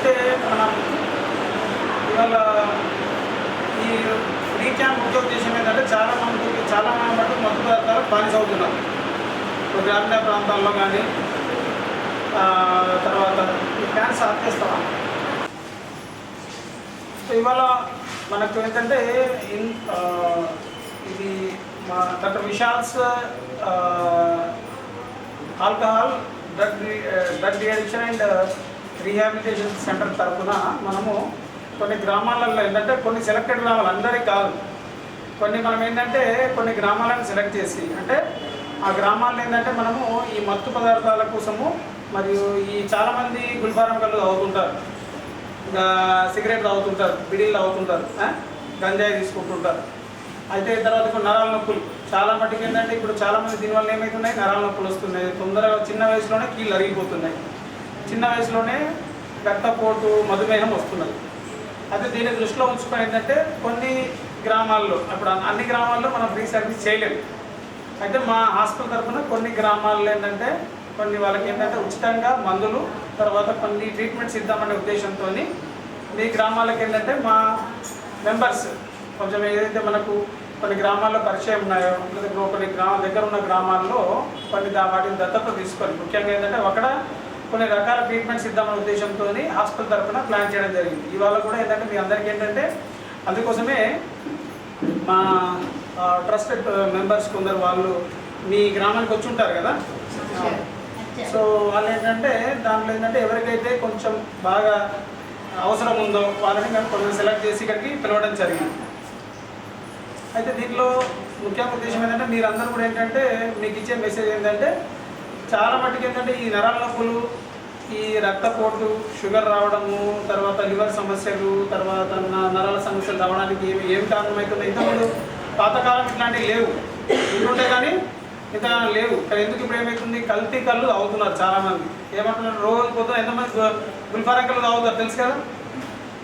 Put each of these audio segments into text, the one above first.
అయితే మనం ఇవాళ ఈ ఫ్రీ క్యాంప్ ముఖ్య ఉద్దేశం ఏంటంటే చాలా మందికి చాలా మంది మటుకు మత్తు పదార్థాలు బానిస అవుతున్నారు. ఇప్పుడు గ్రామీణ ప్రాంతాల్లో కానీ తర్వాత ఈ క్యాన్స్ ఆపేస్తాం సో ఇవాళ మనకు ఏంటంటే ఇది మా doctor Vishal's alcohol drug drug deaddiction and rehabilitation centre తరఫున మనము కొన్ని గ్రామాలలో ఏంటంటే కొన్ని సెలెక్టెడ్ గ్రామాలు అందరికీ కాదు. కొన్ని మనం ఏంటంటే కొన్ని గ్రామాలను సెలెక్ట్ చేసి అంటే ఆ గ్రామాల్లో ఏంటంటే మనము ఈ మత్తు పదార్థాల కోసము మరియు ఈ చాలామంది గుల్ఫారం కళ్ళు తాగుతుంటారు. ఇంకా సిగరెట్ తాగుతుంటారు బిడీలు తాగుతుంటారు గంజాయి తీసుకుంటుంటారు. అయితే తర్వాత ఇప్పుడు నరాల నొప్పులు. చాలా మటుకు ఏంటంటే ఇప్పుడు చాలామంది దీనివల్ల ఏమవుతున్నాయి నరాల నొప్పులు వస్తున్నాయి. తొందరగా చిన్న వయసులోనే కీళ్ళు అరిగిపోతున్నాయి. చిన్న వయసులోనే రక్తపోటు మధుమేహం వస్తున్నది. అయితే దీన్ని దృష్టిలో ఉంచుకొని ఏంటంటే కొన్ని గ్రామాల్లో ఇప్పుడు అన్ని గ్రామాల్లో మనం ఫ్రీ సర్వీస్ చేయలేము. అయితే మా హాస్పిటల్ తరఫున కొన్ని గ్రామాల్లో ఏంటంటే కొన్ని వాళ్ళకి ఏంటంటే ఉచితంగా మందులు తర్వాత కొన్ని ట్రీట్మెంట్స్ ఇద్దామనే ఉద్దేశంతో మీ గ్రామాలకు ఏంటంటే మా మెంబర్స్ కొంచెం ఏదైతే మనకు కొన్ని గ్రామాల్లో పరిచయం ఉన్నాయో లేదా కొన్ని గ్రామ దగ్గర ఉన్న గ్రామాల్లో కొన్ని దా- వాటిని దత్తత తీసుకొని ముఖ్యంగా ఏంటంటే అక్కడ కొన్ని రకాల ట్రీట్మెంట్స్ ఇద్దామనే ఉద్దేశంతో హాస్పిటల్ తరఫున ప్లాన్ చేయడం జరిగింది. ఇవాళ కూడా ఏంటంటే మీ అందరికీ ఏంటంటే అందుకోసమే మా ట్రస్టెడ్ మెంబర్స్ కొందరు వాళ్ళు మీ గ్రామానికి వచ్చి ఉంటారు కదా? సో వాళ్ళు ఏంటంటే దాంట్లో ఏంటంటే ఎవరికైతే కొంచెం బాగా అవసరం ఉందో వాళ్ళని మేము కొంచెం సెలెక్ట్ చేసి ఇక్కడికి పిలవడం జరిగింది. అయితే దీంట్లో ముఖ్య ఉద్దేశం ఏంటంటే మీరందరూ కూడా ఏంటంటే మీకు ఇచ్చే మెసేజ్ ఏంటంటే చాలా మట్టుకు ఏంటంటే ఈ నరాల నొప్పులు ఈ రక్తపోటు షుగర్ రావడము తర్వాత లివర్ సమస్యలు తర్వాత నరాల సమస్యలు రావడానికి ఏమి ఏం కారణమవుతుంది ఇంతకుముందు పాతకాలం ఇట్లాంటివి లేవు. ఉంటుంటే కానీ ఇంత లేవు. కానీ ఎందుకు ఇప్పుడు ఏమవుతుంది కల్తీ కళ్ళు తాగుతున్నారు చాలామంది. ఏమంటున్నారు? రోజు పొద్దున ఎంతమంది గుల్ఫారా కళ్ళు తాగుతారు తెలుసు కదా?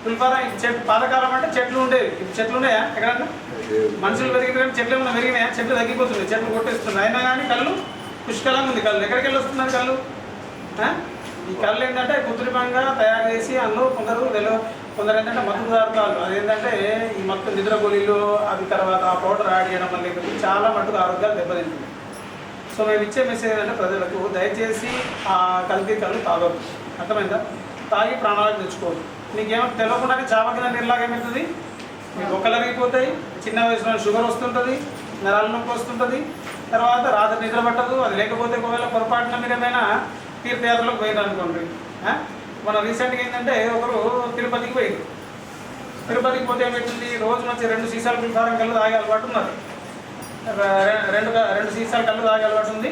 గుల్ఫారా చెట్టు పాతకాలం అంటే చెట్లు ఉండేవి. ఇప్పుడు చెట్లు ఉన్నాయా ఎక్కడన్నా? మనుషులు పెరిగితే కానీ చెట్లు ఏమైనా పెరిగినాయా? చెట్లు తగ్గిపోతున్నాయి. చెట్లు కొట్టేస్తున్నాయి. అయినా కానీ కళ్ళు పుష్కలంగా ఉంది కళ్ళు. ఎక్కడికి వెళ్ళి వస్తున్నారు కళ్ళు ఈ కళ్ళు ఏంటంటే కృత్రిమంగా తయారు చేసి అందులో కొందరు తెలు కొందరు ఏంటంటే మత్తు పదార్థాలు. అదేంటంటే ఈ మత్తు నిద్ర గోళీలు అవి తర్వాత ఆ పౌడర్ యాడ్ చేయడం వల్ల చాలా మట్టుకు ఆరోగ్యాలు దెబ్బతింటుంది సో మేము ఇచ్చే మెసేజ్ ఏంటంటే ప్రజలకు దయచేసి ఆ కల్తీ కళ్ళు తాగదు అర్థమైందా? తాగి ప్రాణాలకు తెచ్చుకోవద్దు. నీకేమో తెలవకుండా చాప కింద నీళ్ళలాగా మీకు ఒక్కలు అరిగిపోతాయి చిన్న వయసులో షుగర్ వస్తుంటుంది నరాల నొప్పి వస్తుంటుంది. తర్వాత రాత్రి నిద్ర పట్టదు అది లేకపోతే ఒకవేళ పొరపాటున మీరు ఏమైనా తీర్థయాత్రలకు పోయారు అనుకోండి మన రీసెంట్గా ఏంటంటే ఒకరు తిరుపతికి పోయింది తిరుపతికి పోతే ఏమవుతుంది రోజు వచ్చి రెండు సీసాలు గుల్ఫారం కళ్ళు తాగే అలవాటు ఉన్నది. రెండు రెండు సీసాలు కళ్ళు తాగే అలవాటు ఉంది.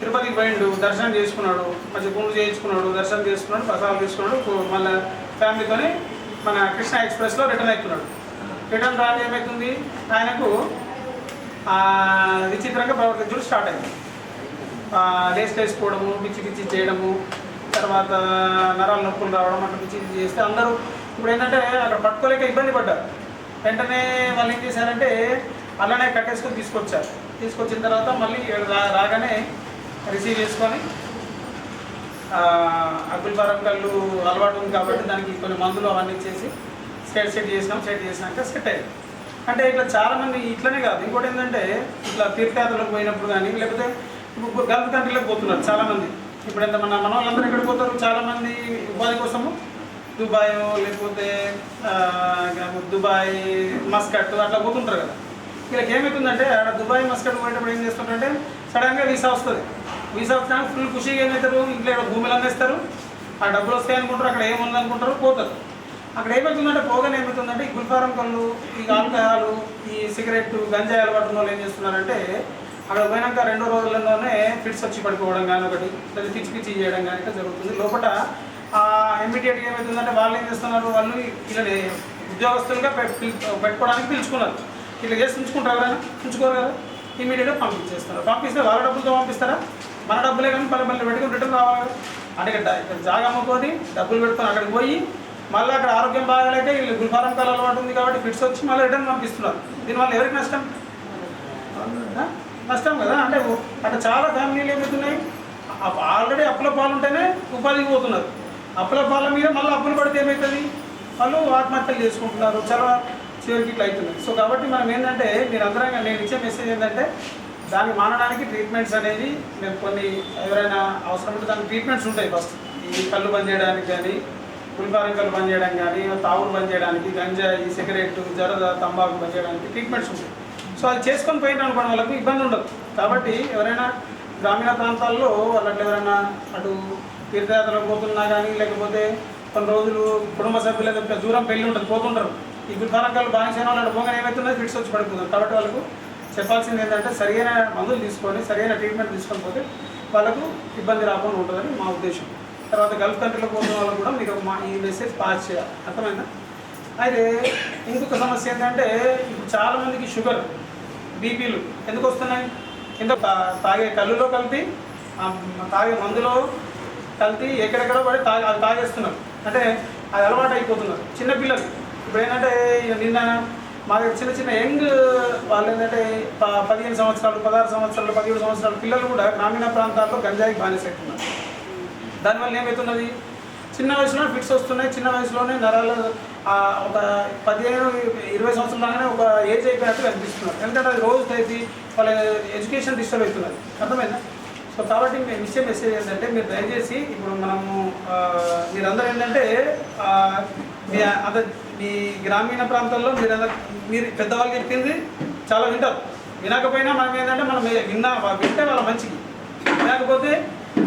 తిరుపతికి పోయిండు దర్శనం చేసుకున్నాడు మంచి గుండు చేయించుకున్నాడు దర్శనం చేసుకున్నాడు ప్రసాదం తీసుకున్నాడు మళ్ళీ ఫ్యామిలీతోని మన కృష్ణ ఎక్స్ప్రెస్లో రిటర్న్ అవుతున్నాడు రిటర్న్ రాని ఏమవుతుంది ఆయనకు విచిత్రంగా ప్రవర్తించడం స్టార్ట్ అయింది. లేస్ వేసుకోవడము పిచ్చి పిచ్చి చేయడము తర్వాత నరాల నొప్పులు రావడం అట్లా పిచ్చి పిచ్చి చేస్తే అందరూ ఇప్పుడు ఏంటంటే అక్కడ పట్టుకోలేక ఇబ్బంది పడ్డారు. వెంటనే వాళ్ళు ఏం చేశారంటే అలానే కట్టేసుకొని తీసుకొచ్చారు. తీసుకొచ్చిన తర్వాత మళ్ళీ రా రాగానే రిసీవ్ చేసుకొని అబ్దుల్ ఫారం కళ్ళు అలవాటు ఉంది కాబట్టి దానికి కొన్ని మందులు అవన్నీ ఇచ్చేసి సెట్ సెట్ చేసినాం సెట్ చేసినాక సెట్ అయ్యింది. అంటే ఇట్లా చాలామంది ఇట్లనే కాదు. ఇంకోటి ఏంటంటే ఇట్లా తీర్థయాత్రలకు పోయినప్పుడు కానీ లేకపోతే ఇప్పుడు గల్ఫ్ కంట్రీలకు పోతున్నారు చాలామంది ఇప్పుడు ఎంత మన మన వాళ్ళందరూ ఎక్కడికి పోతారు? చాలామంది ఉపాధి కోసము? దుబాయ్ లేకపోతే దుబాయ్ మస్కట్ అట్లా పోతుంటారు కదా. వీళ్ళకి ఏమవుతుందంటే ఆడ దుబాయ్ మస్కట్ పోయేటప్పుడు ఏం చేస్తుంటారంటే సడన్గా వీసా వస్తుంది. వీసా వచ్చినాక ఫుల్ ఖుషీగా ఏమవుతారు ఇంట్లో ఇక్కడ భూములు అందిస్తారు ఆ డబ్బులు వస్తాయి అనుకుంటారు అక్కడ ఏముంది అనుకుంటారు పోతారు. అక్కడ ఏమవుతుందంటే పోగానే ఏమవుతుందంటే ఈ గుల్ఫారం కళ్ళు ఈ ఆల్కహాల్ ఈ సిగరెట్ గంజాయి అలవాటు వాళ్ళు ఏం చేస్తున్నారంటే అక్కడ పోయినాక రెండో రోజుల్లోనే ఫిట్స్ వచ్చి పడిపోవడం కానీ ఒకటి లేదా పిచ్చి పిచ్చి చేయడం కానీ జరుగుతుంది. లోపల ఇమ్మీడియట్గా ఏమవుతుందంటే వాళ్ళు ఏం చేస్తున్నారు? వాళ్ళు ఇలా ఉద్యోగస్తులుగా పెట్టుకోవడానికి పిలుచుకున్నారు. ఇట్లా చేసి ఉంచుకుంటారు కదా ఉంచుకోరు కదా? ఇమీడియట్గా పంపించేస్తారు. పంపిస్తే వాళ్ళ డబ్బులతో పంపిస్తారా? మన డబ్బులే కానీ పల్లె పల్లె పెట్టుకుని రిటర్న్ రావాలి కదా? అంటే ఇక్కడ ఇక్కడ జాగా అమ్ముకొని డబ్బులు పెట్టుకొని అక్కడికి పోయి మళ్ళీ అక్కడ ఆరోగ్యం బాగాలేక వీళ్ళు గుల్ఫారం కాలం అలవాటు ఉంది కాబట్టి ఫిట్స్ వచ్చి మళ్ళీ రిటర్న్ పంపిస్తున్నారు. దీనివల్ల ఎవరికి నష్టం? నష్టం కదా. అంటే అంటే చాలా ఫ్యామిలీలు ఏమవుతున్నాయి? ఆల్రెడీ అప్పుల పాలు ఉంటేనే ఉపాధికి పోతున్నారు. అప్పుల పాల మీద మళ్ళీ అప్పులు పడితే ఏమవుతుంది? వాళ్ళు ఆత్మహత్యలు చేసుకుంటున్నారు. చాలా చివరికి ఇట్లా అవుతున్నాయి. సో కాబట్టి మనం ఏంటంటే మీరు అందరం నేను ఇచ్చే మెసేజ్ ఏంటంటే దాన్ని మానడానికి ట్రీట్మెంట్స్ అనేది మేము కొన్ని ఎవరైనా అవసరం ఉంటే దానికి ట్రీట్మెంట్స్ ఉంటాయి ఫస్ట్ ఈ కళ్ళు బంద్ చేయడానికి కానీ పులిపారం బంద్ చేయడం కానీ తావులు బంద్ చేయడానికి గంజాయి సిగరెట్ జరద తంబాకు బంద్ చేయడానికి ట్రీట్మెంట్స్ ఉంటాయి. సో అది చేసుకొని పోయిన అనుకోవడం వాళ్ళకు ఇబ్బంది ఉండదు. కాబట్టి ఎవరైనా గ్రామీణ ప్రాంతాల్లో వాళ్ళు ఎవరైనా అటు తీర్థయాత్రలకు పోతున్నా కానీ లేకపోతే కొన్ని రోజులు కుటుంబ సభ్యులు దూరం పెళ్ళి ఉంటుంది పోతుంటారు. ఈ గుల్ఫారంకాలు బానిసైన వాళ్ళు పోగానే ఏమవుతుందో ఫిట్స్ వచ్చి పడిపోతుంది కాబట్టి వాళ్ళకు చెప్పాల్సింది ఏంటంటే సరైన మందులు తీసుకొని సరైన ట్రీట్మెంట్ తీసుకొని పోతే వాళ్ళకు ఇబ్బంది రాకుండా ఉంటుందని మా ఉద్దేశం. తర్వాత గల్ఫ్ కంట్రీలో పోతున్న వాళ్ళు కూడా మీరు మా ఈ మెసేజ్ పాస్ చేయాలి. అర్థమైందా? అయితే ఇంకొక సమస్య ఏంటంటే ఇప్పుడు చాలామందికి షుగర్ బీపీలు ఎందుకు వస్తున్నాయి? కింద తా- తాగే కళ్ళులో కలిపి తాగే మందులో కలిపి ఎక్కడెక్కడ పడి తాగి అది తాగేస్తున్నారు. అంటే అది అలవాటు అయిపోతున్నారు. చిన్నపిల్లలు ఇప్పుడు ఏంటంటే నిన్న మా దగ్గర చిన్న చిన్న యంగ్ వాళ్ళు ఏంటంటే ప- పదిహేను సంవత్సరాలు పదహారు సంవత్సరాలు పదిహేడు సంవత్సరాలు పిల్లలు కూడా గ్రామీణ ప్రాంతాల్లో గంజాయికి బానిసెట్టున్నారు దానివల్ల ఏమవుతున్నది చిన్న వయసులో ఫిట్స్ వస్తున్నాయి. చిన్న వయసులోనే నరాలు ఒక పదిహేను ఇరవై సంవత్సరాలనే ఒక ఏజ్ అయిపోయినట్టు కనిపిస్తున్నారు. ఎందుకంటే అది రోజు అయితే వాళ్ళ ఎడ్యుకేషన్ డిస్టర్బ్ అవుతున్నది. అర్థమైందా? సో కాబట్టి మేము ఇచ్చే మెసేజ్ ఏంటంటే మీరు దయచేసి ఇప్పుడు మనము మీరందరూ ఏంటంటే మీ అంత మీ గ్రామీణ ప్రాంతాల్లో మీరందరూ మీరు పెద్దవాళ్ళు చెప్పింది చాలా వింటారు. వినకపోయినా మనం ఏంటంటే మనం విన్నా వింటే వాళ్ళ మంచిది లేకపోతే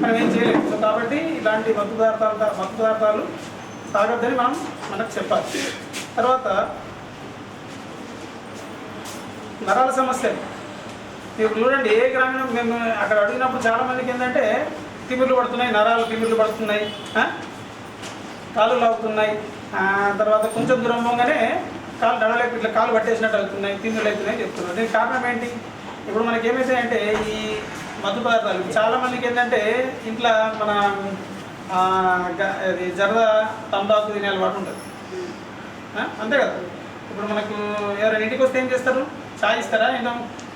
మనం ఏం చేయలేము సో కాబట్టి ఇలాంటి మత్తు పదార్థాలు మత్తు పదార్థాలు తాగొద్దని మనం మనకు చెప్పాలి. తర్వాత నరాల సమస్యలు ఇప్పుడు చూడండి ఏ గ్రామీణం మేము అక్కడ అడిగినప్పుడు చాలా మందికి ఏంటంటే తిమిర్లు పడుతున్నాయి నరాలు తిమిర్లు పడుతున్నాయి కాళ్ళు లాగుతున్నాయి. తర్వాత కొంచెం దూరం పోగానే కాలు నడలేక ఇట్లా కాలు పట్టేసినట్టు అవుతున్నాయి తిమ్మిళ్ళు అవుతున్నాయి చెప్తున్నారు. దీనికి కారణం ఏంటి? ఇప్పుడు మనకి ఏమైతాయంటే ఈ మత్తు పదార్థాలు చాలా మందికి ఏంటంటే ఇంట్లో మన అది జరద తంబాకు తినే అలవాటు ఉంటుంది అంతే కదా? ఇప్పుడు మనకు ఎవరైనా ఇంటికి వస్తే ఏం చేస్తారు? చాయ్ ఇస్తారా? ఏంటో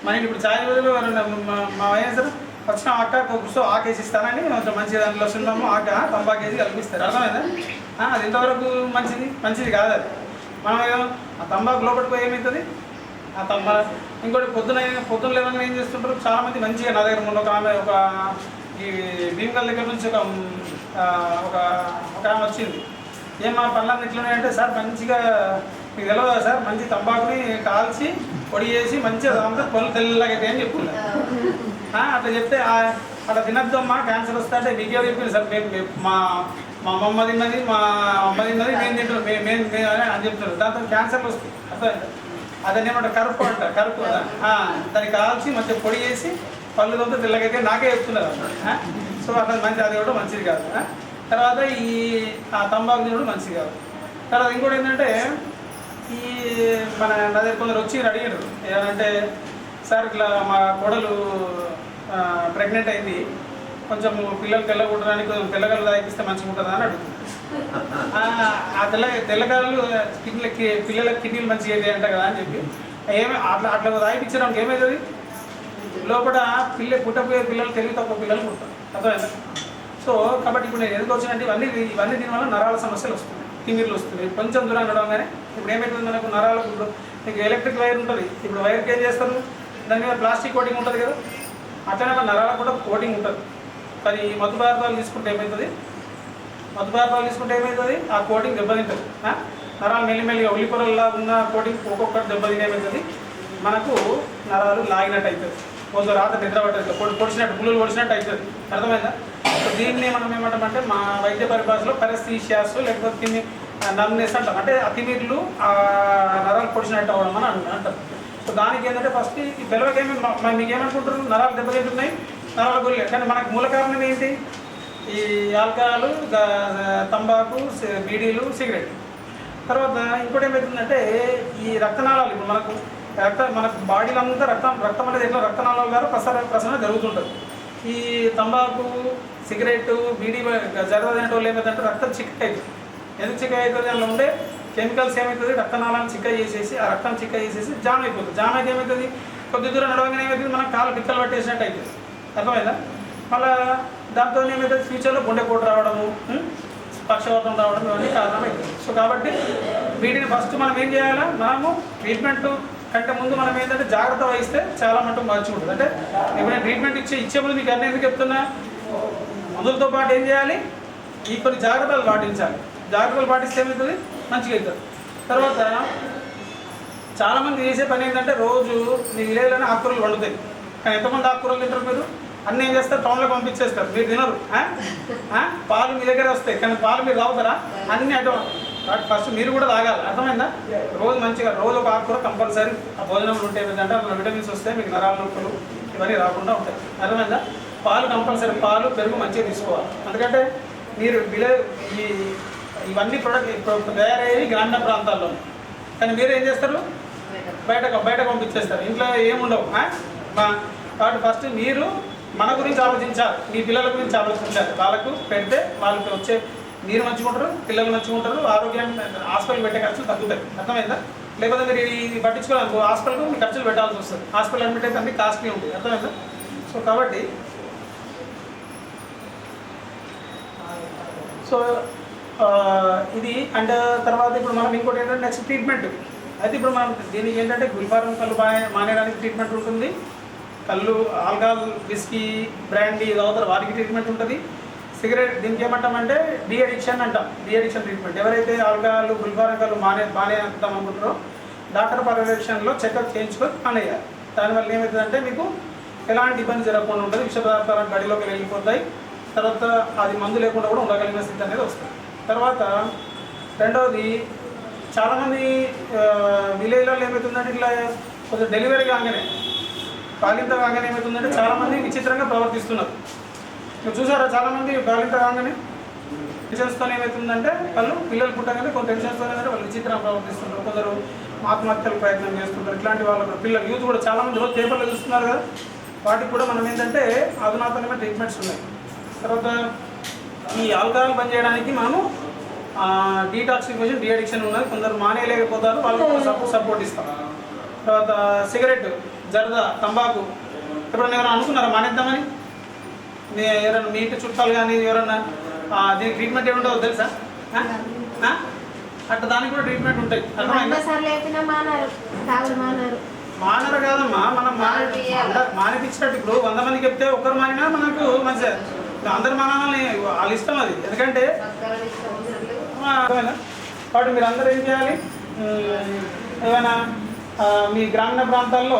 మన ఇంటి ఇప్పుడు చాయ్ రోజులు ఎవరైనా మా- మా వేస్తారు వచ్చిన అక్క కూర్చో ఆకేసి ఇస్తానని కొంచెం మంచి దాంట్లో సున్నాము ఆక తంబాకేసి కల్పిస్తారు. అర్థమైందా? అది ఎంతవరకు మంచిది? మంచిది కాదు అది. మనం ఏదో ఆ తంబాకు లోపలికి పోయి ఏమవుతుంది? ఆ తమ్మ ఇంకోటి పొద్దున పొద్దున లేవగానే ఏం చేస్తుంటారు? చాలామంది మంచిగా నా దగ్గర ఉన్న ఒక ఆమె ఒక ఈ భీమగల్ దగ్గర నుంచి ఒక ఒక ఒక ఆమె వచ్చింది. ఏమా పనులన్నీ ఇట్లనే అంటే సార్ మంచిగా మీకు తెలియదా సార్? మంచి తంబాకుని కాల్చి పొడి చేసి మంచిగా అంతా పళ్ళు తెల్లగైతే అయితే అని చెప్పుకున్నారు అట్లా చెప్తే అట్లా తినద్దమ్మా క్యాన్సర్ వస్తే అంటే మీకే చెప్పింది సార్? మేము మా మా అమ్మమ్మ తిన్నది మా అమ్మ తిన్నది మేము తింటున్నాం మేము మేము అని చెప్తున్నారు. దాంతో క్యాన్సర్ వస్తుంది. అర్థమైంది? అదని ఏమంటారు? కరుపు అంట కరుపు దాన్ని కాల్చి మంచిగా పొడి చేసి పళ్ళు తొంత తెల్లగైతే నాకే చెప్తున్నారు అన్నమాట. సో అట్లా మంచి అది కూడా మంచిది కాదు. తర్వాత ఈ ఆ తంబాకు తినడం మంచిది కాదు. తర్వాత ఇంకోటి ఏంటంటే ఈ మన నా దగ్గర కొందరు వచ్చి అడిగారు. ఏమంటే సార్ ఇట్లా మా కోడలు ప్రెగ్నెంట్ అయింది. కొంచెం పిల్లలు తెల్లగొట్టడానికి కొంచెం తెల్లగలు తాగిస్తే మంచిగా ఉంటుందా అని అడుగుతుంది. ఆ, తెల్ల తెల్లగాళ్ళు కిడ్నీలకి పిల్లల కిడ్నీలు మంచిగా అయితే అంట కదా అని చెప్పి. ఏమి అట్లా అట్లా తాగిపించడానికి ఏమవుతుంది లోపల పిల్ల పుట్టపోయే పిల్లలు తెలివి తక్కువ పిల్లలు పుట్టారు అర్థమైందా? సో కాబట్టి ఇప్పుడు నేను ఎందుకు వచ్చినంటే ఇవన్నీ ఇవన్నీ దీనివల్ల నరాల సమస్యలు వస్తున్నాయి. తిమ్మిర్లు వస్తున్నాయి. కొంచెం దూరం నడవగానే ఇప్పుడు ఏమవుతుంది మనకు నరాలకు ఇప్పుడు మీకు ఎలక్ట్రిక్ వైర్ ఉంటుంది. ఇప్పుడు వైర్కి ఏం చేస్తారు? దాని మీద ప్లాస్టిక్ కోటింగ్ ఉంటుంది కదా. అట్లనే మన నరాలకు కూడా కోటింగ్ ఉంటుంది. కానీ ఈ మధు పదార్థాలు తీసుకుంటే ఏమవుతుంది మధు పదార్థాలు తీసుకుంటే ఏమవుతుంది ఆ కోటింగ్ దెబ్బతింటుంది. నరాలు మెల్లిమెల్లిగా ఉల్లిపొరల్లా ఉన్న కోటింగ్ ఒక్కొక్కటి దెబ్బతిని ఏమవుతుంది మనకు నరాలు లాగినట్టు అవుతుంది కొంత రాత నిద్ర పట్టదు పొడిచినట్టు గుళ్ళు పొడిచినట్టు అవుతుంది అర్థమైందా? దీన్ని మనం ఏమంటామంటే మా వైద్య పరిభాషలో పెరస్థీషియాస్ లేకపోతే తిని నమ్నెస్ అంటాం. అంటే అతిమీర్లు ఆ నరాలు పొడిచినట్టు అవ్వడం అని అంటారు సో దానికి ఏంటంటే ఫస్ట్ ఈ పిల్లలకేమి మీకు ఏమనుకుంటున్నారు నరాలు దెబ్బతింటున్నాయి? నరాలు గురి కానీ మనకు మూల కారణం ఏంటి? ఈ ఆల్కహాలు తంబాకు బీడీలు సిగరెట్. తర్వాత ఇంకోటి ఏమవుతుందంటే ఈ రక్తనాళాలు ఇప్పుడు మనకు రక్త మనకు బాడీలో అంతా రక్తం రక్తం అనేది ఎట్లా? రక్తనాళాల ద్వారా ప్రసర ప్రసరణ జరుగుతుంటుంది. ఈ తంబాకు సిగరెట్ బీడీ జరద తినడం ఏమవుతుందంటే రక్తం చిక్క అవుతుంది ఎందుకు చిక్క అవుతుంది అందులో ఉండే కెమికల్స్ ఏమవుతుంది రక్తనాళాన్ని చిక్క చేసేసి ఆ రక్తం చిక్క చేసేసి జామ్ అయిపోతుంది. జామ్ అయితే ఏమవుతుంది కొద్ది దూరం నడవగానే ఏమవుతుంది మనం కాలు పిక్కలు పట్టేసినట్టు అవుతుంది అర్థమైందా? మళ్ళా దాంతో ఏమైతే ఫ్యూచర్లో గుండెపోటు రావడము ఉం? పక్షవాతం రావడం ఇవన్నీ కారణమైంది. సో కాబట్టి వీటిని ఫస్ట్ మనం ఏం చేయాలా? మనము ట్రీట్మెంట్ కంటే ముందు మనం ఏంటంటే జాగ్రత్త వహిస్తే చాలా మటుకు మంచిగా ఉంటుంది. అంటే ఇప్పుడు ట్రీట్మెంట్ ఇచ్చే ఇచ్చే ముందు మీకు అన్నీ ఎందుకు చెప్తున్నా? మందులతో పాటు ఏం చేయాలి? ఈ కొన్ని జాగ్రత్తలు పాటించాలి. జాగ్రత్తలు పాటిస్తే ఏమవుతుంది? మంచిగా అవుతుంది. తర్వాత చాలామంది చేసే పని ఏంటంటే రోజు మీ విలేజ్లోనే ఆకుకూరలు వండుతాయి. ఎంతమంది ఆకుకూరలు తింటారు మీరు? అన్నీ ఏం చేస్తారు? టౌన్లో పంపించేస్తారు. మీరు తినరు? పాలు మీ దగ్గర వస్తాయి. కానీ పాలు మీరు తాగుతారా? అన్నీ అటు ఫస్ట్ మీరు కూడా తాగాలి. అర్థమైందా? రోజు మంచిగా రోజు ఒక ఆకుకూర కంపల్సరీ. ఆ భోజనంలో ఉంటే ఏంటంటే అందులో విటమిన్స్ వస్తాయి మీకు నరాల నొప్పులు ఇవన్నీ రాకుండా ఉంటాయి. అర్థమైందా? పాలు కంపల్సరీ. పాలు పెరుగు మంచిగా తీసుకోవాలి. ఎందుకంటే మీరు విలేజ్ ఈ ఇవన్నీ ప్రొడక్ట్ ఇప్పుడు తయారయ్యేవి గ్రామీణ ప్రాంతాల్లో. కానీ మీరు ఏం చేస్తారు? బయటకు. బయటకు పంపించేస్తారు. ఇంట్లో ఏముండవు. కాబట్టి ఫస్ట్ మీరు మన గురించి ఆలోచించాలి. మీ పిల్లల గురించి ఆలోచించాలి. వాళ్ళకు పెడితే వాళ్ళకి వచ్చే మీరు నచ్చుకుంటారు పిల్లలు నచ్చుకుంటారు ఆరోగ్యం హాస్పిటల్ పెట్టే ఖర్చులు తగ్గుతాయి. అర్థమైందా? లేకపోతే మీరు ఇది పట్టించుకోవాలి హాస్పిటల్కు మీ ఖర్చులు పెట్టాల్సి వస్తుంది. హాస్పిటల్ అడ్మిట్ అయితే అన్ని కాస్ట్లీ ఉంటుంది అర్థమైందా? సో కాబట్టి సో ఇది అండ్ తర్వాత ఇప్పుడు మనం ఇంకోటి ఏంటంటే నెక్స్ట్ ట్రీట్మెంట్ అయితే ఇప్పుడు మనం దీనికి ఏంటంటే గుల్ఫారం కళ్ళు మానేయడానికి ట్రీట్మెంట్ ఉంటుంది. కళ్ళు ఆల్కహాల్ విస్కీ బ్రాండీ తాగుతారు వారికి ట్రీట్మెంట్ ఉంటుంది. సిగరెట్ దీనికి ఏమంటామంటే డి అడిక్షన్ అంటాం. డి అడిక్షన్ ట్రీట్మెంట్ ఎవరైతే ఆల్కహాల్ గుల్ఫారం కళ్ళు మానే మానేద్దాం అనుకుంటారో డాక్టర్ పర్యవేక్షణలో చెకప్ చేయించుకొని మానేయాలి. దానివల్ల ఏమవుతుందంటే మీకు ఎలాంటి ఇబ్బంది జరగకుండా ఉంటుంది. విష పదార్థాలు గడిలోకి వెళ్ళిపోతాయి. తర్వాత అది మందు లేకుండా కూడా ఉండగలిగిన స్థితి అనేది వస్తుంది. తర్వాత రెండవది చాలామంది విలేజ్లలో ఏమవుతుందంటే ఇట్లా కొంచెం డెలివరీ కాగానే బాలింత కాగానే ఏమవుతుందంటే చాలామంది విచిత్రంగా ప్రవర్తిస్తున్నారు. మీరు చూసారా చాలామంది బాలింత కాగానే టెన్షన్స్తో ఏమవుతుందంటే వాళ్ళు పిల్లలు పుట్టగానే కొన్ని టెన్షన్స్తో వాళ్ళు విచిత్రంగా ప్రవర్తిస్తుంటారు. కొందరు ఆత్మహత్యలు ప్రయత్నం చేస్తుంటారు. ఇట్లాంటి వాళ్ళు పిల్లలు యూత్ కూడా చాలామంది రోజు పేపర్లో చూస్తున్నారు కదా. వాటికి కూడా మనం ఏంటంటే అధునాతనమైన ట్రీట్మెంట్స్ ఉన్నాయి. తర్వాత ఈ ఆల్కహాల్ బంద్ చేయడానికి మనము డీటాక్సిఫికేషన్ డీఅడిక్షన్ ఉన్నది. కొందరు మానేయలేకపోతారు. వాళ్ళకి సపోర్ట్ సపోర్ట్ ఇస్తాం తర్వాత సిగరెట్. జరద తంబాకు. ఎప్పుడన్నా ఎవరైనా అనుకున్నారా? మానేద్దామని? మీ ఎవరైనా మీ ఇంటి చుట్టాలు కానీ ఎవరైనా ఆ, దీనికి ట్రీట్మెంట్ ఏముంటుందో తెలుసా? ఆ? ఆ? అట్లా దానికి కూడా ట్రీట్మెంట్ ఉంటాయి. మానారు కాదమ్మా మనం మానిపించినట్టు ఇప్పుడు వంద మందికి చెప్తే ఒక్కరు మానినా మనకు మంచిగా అందరు మానాలని వాళ్ళ ఇష్టం అది. ఎందుకంటే? కాబట్టి మీరు అందరూ ఏం చేయాలి? ఏమైనా మీ గ్రామీణ ప్రాంతాల్లో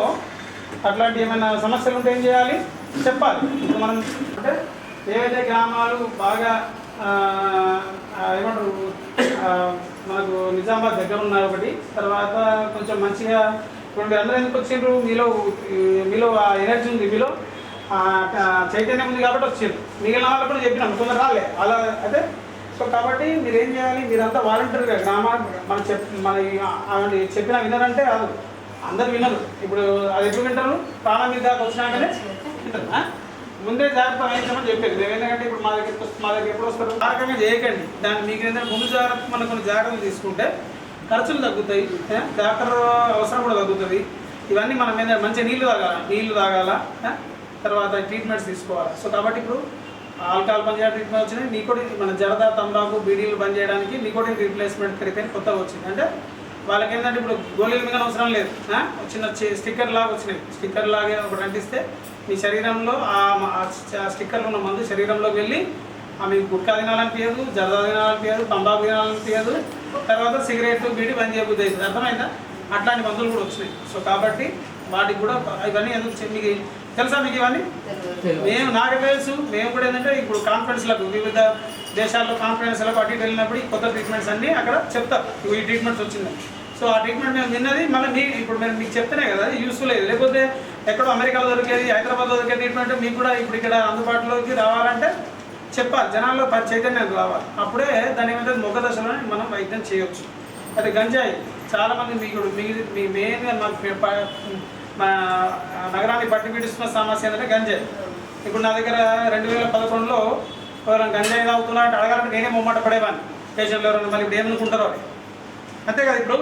అట్లాంటి ఏమైనా సమస్యలు ఉంటే ఏం చేయాలి? చెప్పాలి. ఇప్పుడు మనం అంటే ఏవైతే గ్రామాలు బాగా ఏమంటారు మనకు నిజామాబాద్ దగ్గర ఉన్నారు ఒకటి తర్వాత కొంచెం మంచిగా ఇప్పుడు అందరూ ఎందుకు వచ్చిండ్రు? మీలో మీలో ఆ ఎనర్జీ ఉంది మీలో చైతన్యం ఉంది కాబట్టి వచ్చిండ్రు. మిగిలిన వాళ్ళు కూడా చెప్పినాం కొందరు రాలే. అలా అయితే సో కాబట్టి మీరు ఏం చేయాలి? మీరంతా వాలంటీర్గా గ్రామా మనం చెప్ మన చెప్పిన వినరంటే కాదు అందరు వినరు. ఇప్పుడు అది ఎప్పుడు వింటారు? ప్రాణం మీద దాకా వచ్చినాకనే వింటారు. ముందే జాగ్రత్త వహించమని చెప్పేది ఎందుకంటే ఇప్పుడు మా దగ్గరికి వస్తుంది మా దగ్గర ఎప్పుడు వస్తారు? కారకంగా చేయకండి. దాన్ని మీకు ఏంటంటే ముందు జాగ్రత్త మనం కొన్ని జాగ్రత్తలు తీసుకుంటే ఖర్చులు తగ్గుతాయి. డాక్టర్ అవసరం కూడా తగ్గుతుంది. ఇవన్నీ మనం మీద మంచి నీళ్ళు తాగాల? నీళ్ళు తాగాల? తర్వాత ట్రీట్మెంట్స్ తీసుకోవాలి? సో కాబట్టి ఇప్పుడు ఆల్కహాల్ బంద్ చేయడానికి ట్రీట్మెంట్ వచ్చినాయి. నీకోటి మన జరదా తంబాకు బీడీలు బంద్ చేయడానికి నీకోటి రీప్లేస్మెంట్ థెరపీ అని కొత్తగా వచ్చింది. అంటే వాళ్ళకి ఏంటంటే ఇప్పుడు గోళీల మీద అవసరం లేదు ఆ? చిన్న స్టిక్కర్ లాగా వచ్చినాయి. స్టిక్కర్ లాగే ఒకటి అంటిస్తే మీ శరీరంలో ఆ ఆ స్టిక్కర్లో ఉన్న మందు శరీరంలోకి వెళ్ళి ఆమె గుట్కా తినాలనిపించదు జరదా తినాలనిపించదు తంబాకు తినాలనిపించదు తర్వాత సిగరెట్ బీడి బంద్ చేయబుద్ధి అవుతుంది అర్థమైందా? అట్లాంటి మందులు కూడా వచ్చినాయి. సో కాబట్టి వాటికి కూడా ఇవన్నీ ఎందుకు మీకు తెలుసా మీకు ఇవన్నీ? మేము నాకు తెలుసు. మేము కూడా ఏంటంటే ఇప్పుడు కాన్ఫరెన్స్లకు వివిధ దేశాల్లో కాన్ఫరెన్స్లకు అటు వెళ్ళినప్పుడు ఈ కొత్త ట్రీట్మెంట్స్ అన్నీ అక్కడ చెప్తారు. ఈ ట్రీట్మెంట్స్ వచ్చింది సో ఆ ట్రీట్మెంట్ మేము విన్నది మళ్ళీ మీ ఇప్పుడు మేము మీకు చెప్తేనే కదా యూస్ఫుల్ అయ్యేది లేకపోతే ఎక్కడో అమెరికాలో దొరికేది హైదరాబాద్లో దొరికే ట్రీట్మెంట్ మీకు కూడా ఇప్పుడు ఇక్కడ అందుబాటులోకి రావాలంటే చెప్పాలి. జనాల్లో ప- చైతన్యం రావాలి. అప్పుడే దాని మీద ముఖ దశలోనే మనం వైద్యం చేయవచ్చు అది గంజాయి. చాలామంది మీకు మీ మీ మెయిన్గా మాకు మా నగరాన్ని పట్టి పీడిస్తున్న సమస్య ఏంటంటే గంజాయి. ఇప్పుడు నా దగ్గర రెండు వేల పదకొండులో ఎవరైనా గంజాయి తాగుతున్నా అంటే అడగాలంటే నేనే మొమ్మట పడేవాడిని పేషెంట్లు ఎవరైనా మళ్ళీ ఇప్పుడు ఏమనుకుంటారో అంతే కదా ఇప్పుడు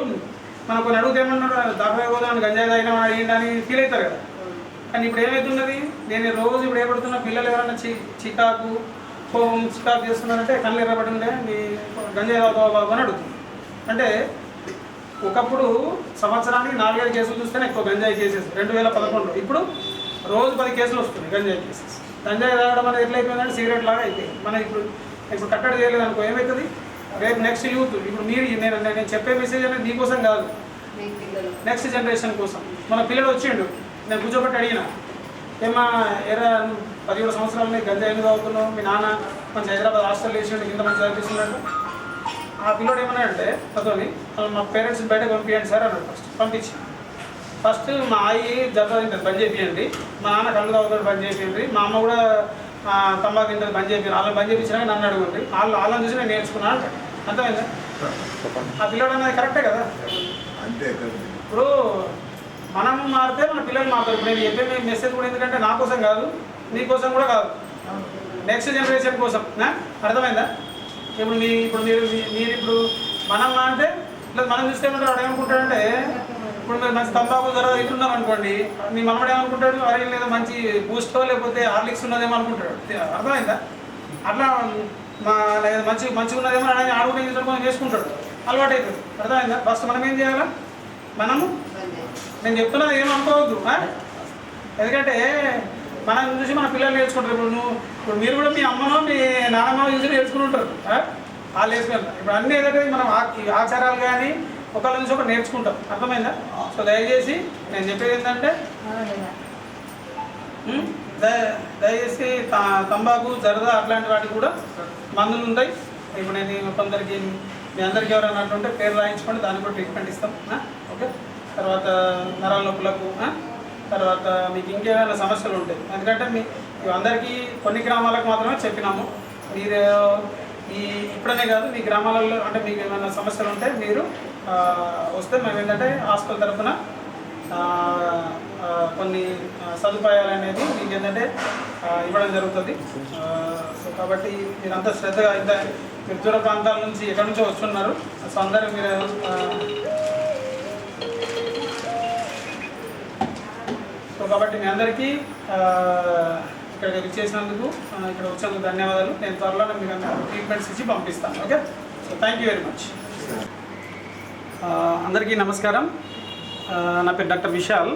మనం కొన్ని అడుగుతే ఏమన్నాడు దాపే పోదాం గంజాయి తాగినా అడిగింది అని ఫీల్ అవుతారు కదా. కానీ ఇప్పుడు ఏమవుతున్నది నేను రోజు ఇప్పుడు ఏపడుతున్న పిల్లలు ఎవరైనా చి చికాకు కోపం చికాకు చేస్తున్నారంటే కళ్ళు ఎర్రబడి ఉండే మీ గంజాయి తాగుతావా బాబు అని అడుగుతుంది. అంటే ఒకప్పుడు సంవత్సరానికి నాలుగైదు కేసులు చూస్తేనే ఎక్కువ గంజాయి కేసెస్ రెండు వేల పదకొండులో. ఇప్పుడు రోజు పది కేసులు వస్తున్నాయి గంజాయి కేసెస్. గంజాయి తాగడం అనేది ఎట్లయిపోయిందంటే సిగరెట్ లాగా అయిపోయింది. మనం ఇప్పుడు ఇప్పుడు కట్టడి చేయలేదు అనుకో ఏమవుతుంది రేపు నెక్స్ట్ యూత్ ఇప్పుడు మీరు నేను నేను చెప్పే మెసేజ్ అనేది నీకోసం కాదు. నెక్స్ట్ జనరేషన్ కోసం. మన పిల్లడు వచ్చిండు. నేను కూర్చోబెట్టి అడిగిన. ఏమా ఎరా పదిహేడు సంవత్సరాలు నీకు గంజాయి ఎందుకు అవుతున్నావు మీ నాన్న మంచి హైదరాబాద్ హాస్టల్ వేసిండు ఇంత మంచి చదివిస్తున్నాడు ఆ పిల్లోడు ఏమన్నాడంటే అతని మా పేరెంట్స్ బయట పంపించండి సార్ అన్నాడు ఫస్ట్ పంపించి ఫస్ట్ మా జత తింటుంది బంద్ చేయండి మా నాన్న కళ్ళు తాగుతాడు బంద్ చేయండి మా అమ్మ కూడా తంబాకు తింటుంది బంద్ చేయండి వాళ్ళని బంద్ చేయించినాక నన్ను అడగండి వాళ్ళు వాళ్ళని చూసి నేను నేర్చుకున్నాను అర్థమైందా? ఆ పిల్లోడు అనేది కరెక్టే కదా? అంతే ఇప్పుడు మనం మారితే మన పిల్లలు మారుతారు. ఇప్పుడు నేను చెప్పే మెసేజ్ కూడా ఎందుకంటే నా కోసం కాదు నీ కోసం కూడా కాదు. నెక్స్ట్ జనరేషన్ కోసం నా? అర్థమైందా? ఇప్పుడు మీ ఇప్పుడు మీరు మీరు ఇప్పుడు మనం అంటే లేదు మనం చూస్తే ఏమంటారు? వాడు ఏమనుకుంటాడంటే ఇప్పుడు మీరు మంచి తంబాకు ధర ఇట్లున్నాం అనుకోండి మీ మనమడు ఏమనుకుంటాడు? అరే లేదా మంచి బూస్టో లేకపోతే హార్లిక్స్ ఉన్నదేమో అనుకుంటాడు. అర్థమైందా? అట్లా మా లేదా మంచి మంచిగా ఉన్నదేమో అని ఆడుకుంటే చేసుకుంటాడు. అలవాటు అవుతుంది అర్థమైందా? ఫస్ట్ మనం ఏం చేయాలా? మనము? నేను చెప్తున్నది ఏం అనుకోవద్దు ఎందుకంటే మనం చూసి మన పిల్లలు నేర్చుకుంటారు. ఇప్పుడు నువ్వు ఇప్పుడు మీరు కూడా మీ అమ్మనో మీ నాన్నమ్మనో చూసి నేర్చుకుని ఉంటారు వాళ్ళు వేసుకుంటారు ఇప్పుడు అన్నీ ఏదైతే మనం ఆచారాలు కానీ ఒకళ్ళ నుంచి ఒకటి నేర్చుకుంటాం. అర్థమైందా? సో దయచేసి నేను చెప్పేది ఏంటంటే దయచేసి తంబాకు జరదా అట్లాంటి వాటికి కూడా మందులు ఉంటాయి. ఇప్పుడు నేను కొందరికి మీ అందరికి ఎవరైనా అట్లుంటే పేరు రాయించుకోండి దానికి కూడా ట్రీట్మెంట్ ఇస్తాం? ఓకే? తర్వాత నరాల నొప్పులకు? తర్వాత మీకు ఇంకేమైనా సమస్యలు ఉంటాయి ఎందుకంటే మీ అందరికీ కొన్ని గ్రామాలకు మాత్రమే చెప్పినాము. మీరు ఈ ఇప్పుడనే కాదు మీ గ్రామాలలో అంటే మీకు ఏమైనా సమస్యలు ఉంటే మీరు వస్తే మేము ఏంటంటే హాస్టల్ తరఫున కొన్ని సదుపాయాలు అనేది మీకు ఏంటంటే ఇవ్వడం జరుగుతుంది. సో కాబట్టి మీరంతా శ్రద్ధగా ఇంత మీరు దూర ప్రాంతాల నుంచి ఎక్కడి నుంచో వస్తున్నారు. సో అందరూ మీరు సో కాబట్టి మీ అందరికీ ఇక్కడికి విచ్చేసినందుకు ఇక్కడ వచ్చినందుకు ధన్యవాదాలు. నేను త్వరలో మీకు ట్రీట్మెంట్స్ ఇచ్చి పంపిస్తాను. Okay? So thank you very much. అందరికీ నమస్కారం. నా పేరు డాక్టర్ విశాల్.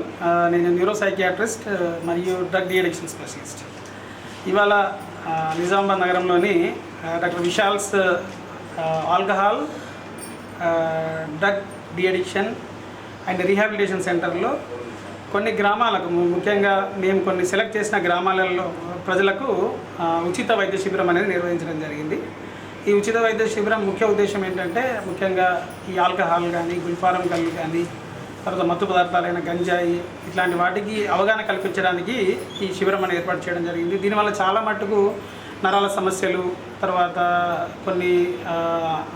నేను న్యూరో సైకియాట్రిస్ట్ మరియు డ్రగ్ డిఎడిక్షన్ స్పెషలిస్ట్. ఇవాళ నిజామాబాద్ నగరంలోని doctor Vishal's alcohol drug deaddiction and rehabilitation సెంటర్లో కొన్ని గ్రామాలకు ముఖ్యంగా మేము కొన్ని సెలెక్ట్ చేసిన గ్రామాలలో ప్రజలకు ఉచిత వైద్య శిబిరం అనేది నిర్వహించడం జరిగింది. ఈ ఉచిత వైద్య శిబిరం ముఖ్య ఉద్దేశం ఏంటంటే ముఖ్యంగా ఈ ఆల్కహాల్ కానీ గుల్ఫారం కళ్ళు కానీ తర్వాత మత్తు పదార్థాలైన గంజాయి ఇట్లాంటి వాటికి అవగాహన కల్పించడానికి ఈ శిబిరం అనేది ఏర్పాటు చేయడం జరిగింది. దీనివల్ల చాలా మట్టుకు నరాల సమస్యలు తర్వాత కొన్ని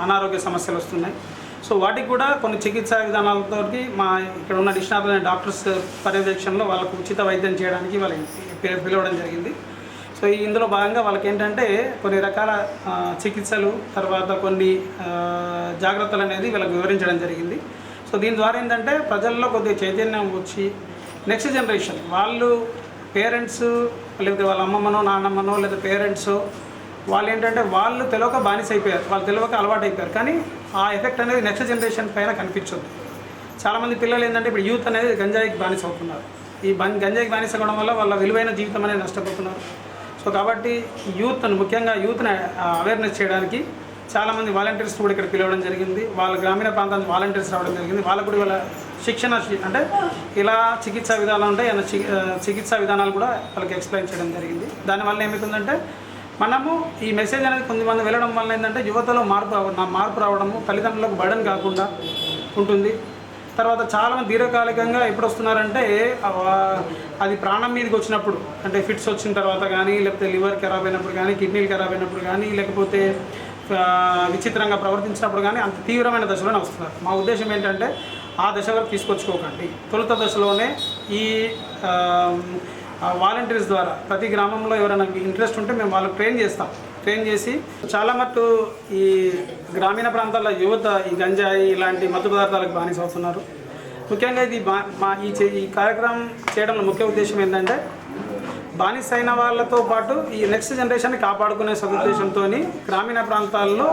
అనారోగ్య సమస్యలు వస్తున్నాయి. సో వాటికి కూడా కొన్ని చికిత్సా విధానాలతో మా ఇక్కడ ఉన్న డిక్షనరీ డాక్టర్స్ పర్యవేక్షణలో వాళ్ళకు ఉచిత వైద్యం చేయడానికి వాళ్ళకి పిలవడం జరిగింది. సో ఈ ఇందులో భాగంగా వాళ్ళకి ఏంటంటే కొన్ని రకాల చికిత్సలు తర్వాత కొన్ని జాగ్రత్తలు అనేది వీళ్ళకి వివరించడం జరిగింది. సో దీని ద్వారా ఏంటంటే ప్రజల్లో కొద్దిగా చైతన్యం వచ్చి నెక్స్ట్ జనరేషన్ వాళ్ళు పేరెంట్స్ లేకపోతే వాళ్ళ అమ్మమ్మనో నాన్నమ్మనో లేదా పేరెంట్స్ వాళ్ళు ఏంటంటే వాళ్ళు తెలియక బానిస అయిపోయారు వాళ్ళు తెలియక అలవాటు అయిపోయారు కానీ ఆ ఎఫెక్ట్ అనేది నెక్స్ట్ జనరేషన్ పైన కనిపించదు చాలామంది పిల్లలు ఏంటంటే ఇప్పుడు యూత్ అనేది గంజాయికి బానిస అవుతున్నారు ఈ బన్ గంజాయికి బానిస అవ్వడం వల్ల వాళ్ళ విలువైన జీవితం అనేది నష్టపోతున్నారు. సో కాబట్టి యూత్ను ముఖ్యంగా యూత్ని అవేర్నెస్ చేయడానికి చాలామంది వాలంటీర్స్ కూడా ఇక్కడ పిలవడం జరిగింది. వాళ్ళ గ్రామీణ ప్రాంతానికి వాలంటీర్స్ రావడం జరిగింది. వాళ్ళకు కూడా వాళ్ళ శిక్షణ అంటే ఇలా చికిత్సా విధానాలు ఉంటాయి. ఇలా చి- చికిత్సా విధానాలు కూడా వాళ్ళకి ఎక్స్ప్లెయిన్ చేయడం జరిగింది. దానివల్ల ఏమవుతుందంటే మనము ఈ మెసేజ్ అనేది కొంతమంది వెళ్ళడం వల్ల ఏంటంటే యువతలో మార్పు మార్పు రావడము తల్లిదండ్రులకు బర్డన్ కాకుండా ఉంటుంది. తర్వాత చాలామంది దీర్ఘకాలికంగా ఎప్పుడు వస్తున్నారంటే అది ప్రాణం మీదకి వచ్చినప్పుడు అంటే ఫిట్స్ వచ్చిన తర్వాత కానీ లేకపోతే లివర్ ఖరాబ్ అయినప్పుడు కానీ కిడ్నీలు ఖరాబ్ అయినప్పుడు కానీ లేకపోతే విచిత్రంగా ప్రవర్తించినప్పుడు కానీ అంత తీవ్రమైన దశలోనే వస్తున్నారు. మా ఉద్దేశం ఏంటంటే ఆ దశ వరకు తీసుకొచ్చుకోకండి. తొలుత దశలోనే ఈ వాలంటీర్స్ ద్వారా ప్రతి గ్రామంలో ఎవరైనా ఇంట్రెస్ట్ ఉంటే మేము వాళ్ళకి ట్రైన్ చేస్తాం. ట్రైన్ చేసి చాలా మట్టు ఈ గ్రామీణ ప్రాంతాల్లో యువత ఈ గంజాయి ఇలాంటి మత్తు పదార్థాలకు బానిస అవుతున్నారు. ముఖ్యంగా ఇది బా మా ఈ చే- ఈ కార్యక్రమం చేయడంలో ముఖ్య ఉద్దేశం ఏంటంటే బానిస అయిన వాళ్ళతో పాటు ఈ నెక్స్ట్ జనరేషన్ని కాపాడుకునే సదుద్దేశంతో గ్రామీణ ప్రాంతాల్లో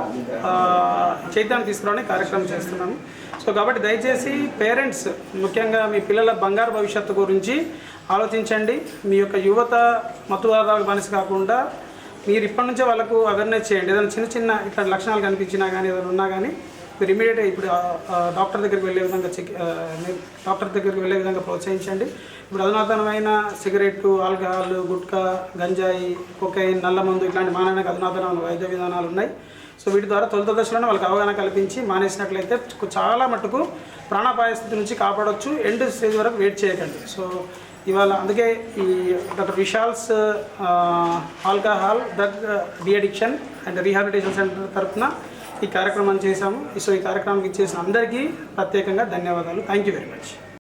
చైతన్యం తీసుకురావడానికి కార్యక్రమం చేస్తున్నాము. సో కాబట్టి దయచేసి పేరెంట్స్ ముఖ్యంగా మీ పిల్లల బంగారు భవిష్యత్తు గురించి ఆలోచించండి. మీ యొక్క యువత మత్తు పదార్థాలకు బానిస కాకుండా మీరు ఇప్పటి నుంచే వాళ్ళకు అవేర్నెస్ చేయండి. ఏదైనా చిన్న చిన్న ఇట్లా లక్షణాలు కనిపించినా కానీ ఏదైనా ఉన్నా కానీ మీరు ఇమీడియట్గా ఇప్పుడు డాక్టర్ దగ్గరికి వెళ్ళే విధంగా చెక్ డాక్టర్ దగ్గరికి వెళ్ళే విధంగా ప్రోత్సహించండి. ఇప్పుడు అధునాతనమైన సిగరెట్ ఆల్కహాల్ గుట్కా గంజాయి కొకైన్ నల్ల మందు ఇట్లాంటి మానడానికి అధునాతనమైన వైద్య విధానాలు ఉన్నాయి. సో వీటి ద్వారా తొలుత దశలోనే వాళ్ళకి అవగాహన కల్పించి మానేసినట్లయితే చాలా మటుకు ప్రాణాపాయ స్థితి నుంచి కాపాడొచ్చు. ఎండ్ స్టేజ్ వరకు వెయిట్ చేయకండి. సో ఇవాళ అందుకే ఈ doctor Vishal's alcohol drug deaddiction and rehabilitation centre తరఫున ఈ కార్యక్రమం చేశాము. సో ఈ కార్యక్రమానికి ఇచ్చేసిన అందరికీ ప్రత్యేకంగా ధన్యవాదాలు. Thank you very much.